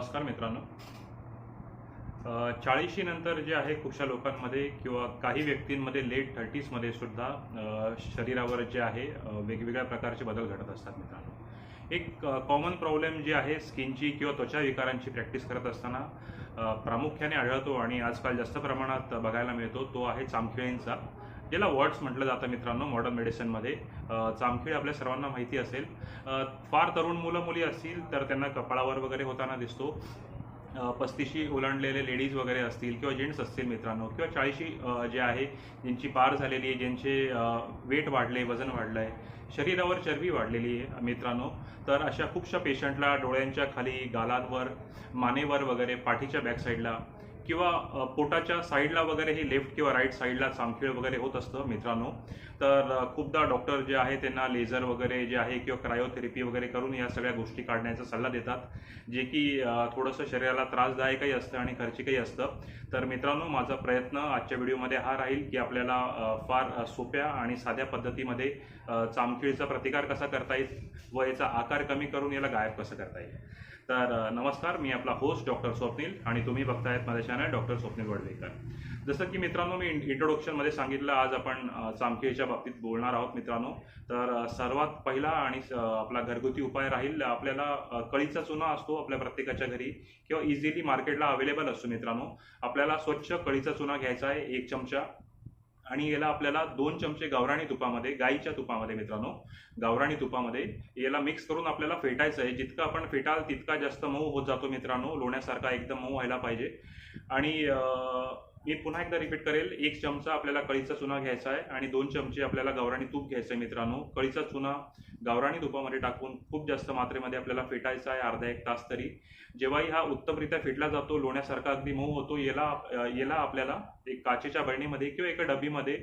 नमस्कार मित्रांनो. चाळीशी नंतर जे आहे खूपशा लोकांमध्ये किंवा काही व्यक्तींमध्ये लेट थर्टीजमध्ये सुद्धा शरीरावर जे आहे वेगवेगळ्या प्रकारचे बदल घडत असतात मित्रांनो. एक कॉमन प्रॉब्लेम जे आहे स्किनची किंवा त्वचा विकारांची प्रॅक्टिस करत असताना प्रामुख्याने आढळतो आणि आजकाल जास्त प्रमाणात बघायला मिळतो तो आहे चामखिळींचा. ज्याला वॉर्ड्स म्हटलं जातं मित्रांनो मॉडर्न मेडिसिनमध्ये अ, चामखीळ आपल्या सर्वांना माहिती असेल. फार तरुण मुलं मुली असतील तर त्यांना कपाळावर वगैरे होताना दिसतो. पस्तीशी ओलांडलेले लेडीज वगैरे असतील किंवा जेंट्स असतील मित्रांनो किंवा चाळीशी जे आहे ज्यांची पार झालेली आहे ज्यांचे वेट वाढले वजन वाढलं आहे शरीरावर चरबी वाढलेली आहे मित्रांनो. तर अशा खूपशा पेशंटला डोळ्यांच्या खाली गालांवर मानेवर वगैरे पाठीच्या बॅकसाईडला किंवा पोटाच्या साईडला वगैरे हे लेफ्ट किंवा राईट साईडला चामखीळ वगैरे होत असतं मित्रांनो. तर खूपदा डॉक्टर जे आहे त्यांना लेझर वगैरे जे आहे किंवा क्रायोथेरपी वगैरे करून या सगळ्या गोष्टी काढण्याचा सल्ला देतात. जे की थोडंसं शरीराला त्रासदायकही असतं आणि खर्चिकही असतं. तर मित्रांनो माझा प्रयत्न आजच्या व्हिडिओमध्ये हा राहील की आपल्याला फार सोप्या आणि साध्या पद्धतीमध्ये अ, चामखीळचा प्रतिकार कसा करता येईल व याचा आकार कमी करून याला गायब कसं करता येईल. तर नमस्कार मी आपला होस्ट डॉक्टर स्वप्नील आणि तुम्ही बघतायत माझ्या चॅनल डॉक्टर स्वप्नील वडवेकर. जसं की मित्रांनो मी इंट्रोडक्शनमध्ये सांगितलं आज आपण अ, बाबतीत बोलणार आहोत मित्रांनो. तर सर्वात पहिला आणि आपला घरगुती उपाय राहील आपल्याला कळीचा चुना असतो आपल्या प्रत्येकाच्या घरी किंवा इझिली मार्केटला अवेलेबल असतो मित्रांनो. आपल्याला स्वच्छ कळीचा चुना घ्यायचा आहे एक चमचा. आणि याला आपल्याला दोन चमचे गावराणी तुपामध्ये गाईच्या तुपामध्ये मित्रांनो गावराणी तुपामध्ये याला मिक्स करून आपल्याला फेटायचं आहे. जितकं आपण फेटाल तितका जास्त मऊ होत जातो मित्रांनो. लोण्यासारखा एकदम मऊ व्हायला पाहिजे. आणि मी पुन्हा एकदा रिपीट करेल. एक चमचा आपल्याला कळीचा चुना घ्यायचा आहे आणि दोन चमचे आपल्याला गावराणी तूप घ्यायचं आहे मित्रांनो. कळीचा चुना गावराणी तुपामध्ये टाकून खूप जास्त मात्रेमध्ये आपल्याला फेटायचा आहे अर्धा एक तास तरी. जेव्हाही हा उत्तमरित्या फेटला जातो लोण्यासारखा अगदी मऊ होतो याला याला आपल्याला एक काचेच्या बरणीमध्ये किंवा एका डबीमध्ये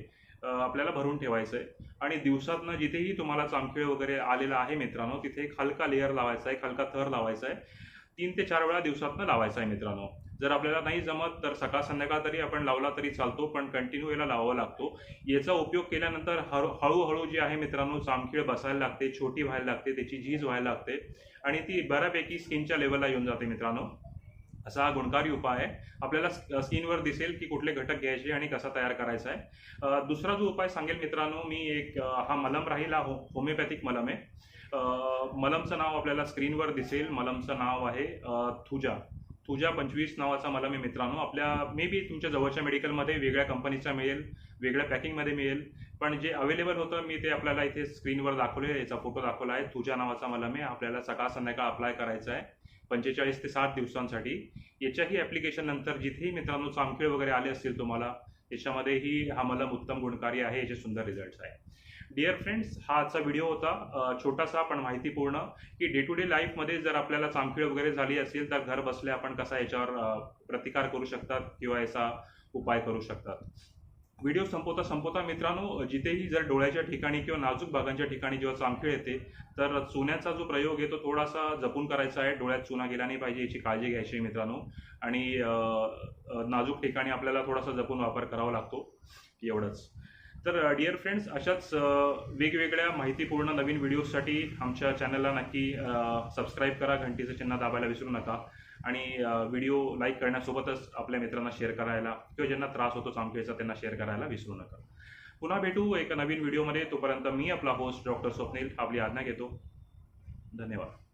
आपल्याला भरून ठेवायचं आहे आणि दिवसातनं जिथेही तुम्हाला चामखीळ वगैरे आलेला आहे मित्रांनो तिथे एक हलका लेअर लावायचा आहे हलका थर लावायचा आहे. तीन ते चार वेळा दिवसातनं लावायचा आहे मित्रांनो. जर आपल्याला नाही जमत तर सकाळ संध्याकाळ तरी आपण लावला तरी चालतो पण कंटिन्यू याला लावावा लागतो. याचा उपयोग केल्यानंतर हळू हळूहळू जी आहे मित्रांनो चामखीळ बसायला लागते छोटी व्हायला लागते त्याची झीज व्हायला लागते आणि ती बऱ्यापैकी स्किनच्या लेवलला येऊन जाते मित्रांनो. असा हा गुणकारी उपाय आहे. आपल्याला स्किनवर दिसेल की कुठले घटक घ्यायचे आणि कसा तयार करायचा आहे. दुसरा जो उपाय सांगेल मित्रांनो मी एक हा मलम राहील हा हो होमिओपॅथिक मलम आहे. मलमचं नाव आपल्याला स्क्रीनवर दिसेल. मलमचं नाव आहे थुजा. तुझ्या पंचवीस नावाचा मला मी मित्रांनो आपल्या मे बी तुमच्या जवळच्या मेडिकलमध्ये वेगळ्या कंपनीचा मिळेल वेगळ्या पॅकिंगमध्ये मिळेल. पण जे अवेलेबल होतं मी ते आपल्याला इथे स्क्रीनवर दाखवले आहे याचा फोटो दाखवला आहे. तुझ्या नावाचा मला मी आपल्याला सकाळ संध्याकाळ अप्लाय करायचा आहे पंचेचाळीस ते सात दिवसांसाठी. याच्याही ॲप्लिकेशन नंतर जिथेही मित्रांनो चामखीळ वगैरे आले असतील तुम्हाला याच्यामध्येही हा मला उत्तम गुणकारी आहे याचे सुंदर रिझल्ट्स आहे. डिअर फ्रेंड्स हा आजचा व्हिडिओ होता. छोटासा पण माहितीपूर्ण की डे टू डे लाईफमध्ये जर आपल्याला चामखीळ वगैरे झाली असेल तर घर बसल्या आपण कसा याच्यावर प्रतिकार करू शकतात किंवा याचा उपाय करू शकतात. व्हिडिओ संपवता संपवता मित्रांनो जिथेही जर डोळ्याच्या ठिकाणी किंवा नाजूक भागांच्या ठिकाणी जेव्हा चामखीळ येते तर चुन्याचा जो प्रयोग आहे तो थोडासा जपून करायचा आहे. डोळ्यात चुना गेला नाही पाहिजे याची काळजी घ्यायची आहे मित्रांनो. आणि नाजूक ठिकाणी आपल्याला थोडासा जपून वापर करावा लागतो. एवढंच. तर डिअर फ्रेंड्स अशाच वेगवेगळ्या माहितीपूर्ण नवीन व्हिडिओजसाठी आमच्या चॅनलला नक्की सबस्क्राईब करा घंटीचं चिन्ह दाबायला विसरू नका. आणि व्हिडिओ लाईक करण्यासोबतच आपल्या मित्रांना शेअर करायला किंवा ज्यांना त्रास होतो चामखीळचा त्यांना शेअर करायला विसरू नका. पुन्हा भेटू एका नवीन व्हिडिओमध्ये. तोपर्यंत मी आपला होस्ट डॉक्टर स्वप्नील आपली आज्ञा घेतो. धन्यवाद.